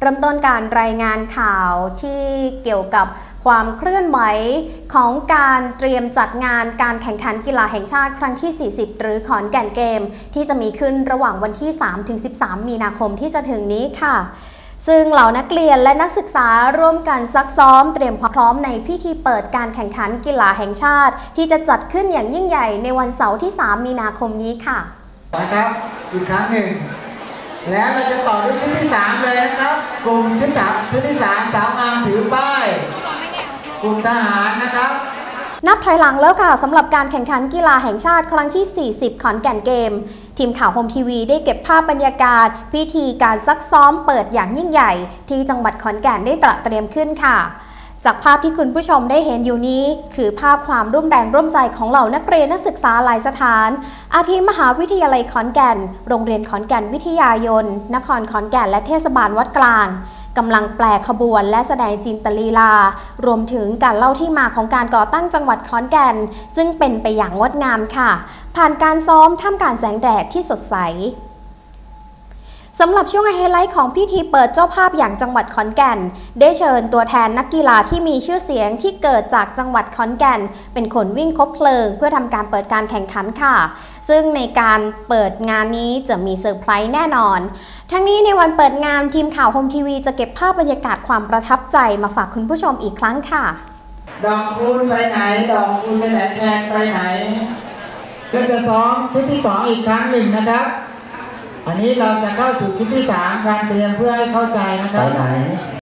เริ่มต้นการรายงานข่าวที่เกี่ยวกับความเคลื่อนไหวของการเตรียมจัดงานการแข่งขันกีฬาแห่งชาติครั้งที่ 40 หรือขอนแก่นเกม ที่จะมีขึ้นระหว่างวันที่ 3-13 มีนาคมที่จะถึงนี้ค่ะซึ่งเหล่านักเรียนและนักศึกษาร่วมกันซักซ้อมเตรียมความพร้อมในพิธีเปิดการแข่งขันกีฬาแห่งชาติ ที่จะจัดขึ้นอย่างยิ่งใหญ่ในวันเสาร์ที่ 3 มีนาคมนี้ค่ะนะครับอีกครั้งหนึ่ง แล้วเราจะต่อด้วยชุดที่สามเลย กลุ่มชุดจับชุดที่สามสาวงามถือป้ายกลุ่มทหารนะครับนับถอยหลังแล้วค่ะสำหรับการแข่งขันกีฬาแห่งชาติครั้งที่ 40 ขอนแก่นเกม ทีมข่าวโฮมทีวีได้เก็บภาพบรรยากาศ พิธีการซักซ้อมเปิดอย่างยิ่งใหญ่ ที่จังหวัดขอนแก่นได้ตระเตรียมขึ้นค่ะ จากภาพที่คุณผู้ชมได้เห็นอยู่นี้ คือภาพความร่วมแรงร่วมใจของเหล่านักเรียนนักศึกษาหลายสถาน อาทิมหาวิทยาลัยขอนแก่น โรงเรียนขอนแก่นวิทยายน นครขอนแก่นและเทศบาลวัดกลางกำลังแปลขบวนและแสดงจินตลีลา รวมถึงการเล่าที่มาของการก่อตั้งจังหวัดขอนแก่น ซึ่งเป็นไปอย่างงดงามค่ะ ผ่านการซ้อมท่ามกลางแสงแดดที่สดใส สำหรับช่วงไฮไลท์ของพิธีเปิดเจ้าภาพอย่างจังหวัดขอนแก่น ได้เชิญตัวแทนนักกีฬาที่มีชื่อเสียงที่เกิดจากจังหวัดขอนแก่น เป็นคนวิ่งคบเพลิง เพื่อทำการเปิดการแข่งขันค่ะ ซึ่งในการเปิดงานนี้จะมีเซอร์ไพรส์แน่นอน ทั้งนี้ในวันเปิดงานทีมข่าวโฮมทีวีจะเก็บภาพบรรยากาศความประทับใจมาฝากคุณผู้ชมอีกครั้งค่ะ ดอกคูณไปไหน ดอกคูณไปไหนแทนไปไหนก็จะซ้อมชุดที่สองอีกครั้งหนึ่งนะครับ อันนี้เราจะเข้าสู่ชุดที่สามการเตรียมเพื่อให้เข้าใจนะครับไหน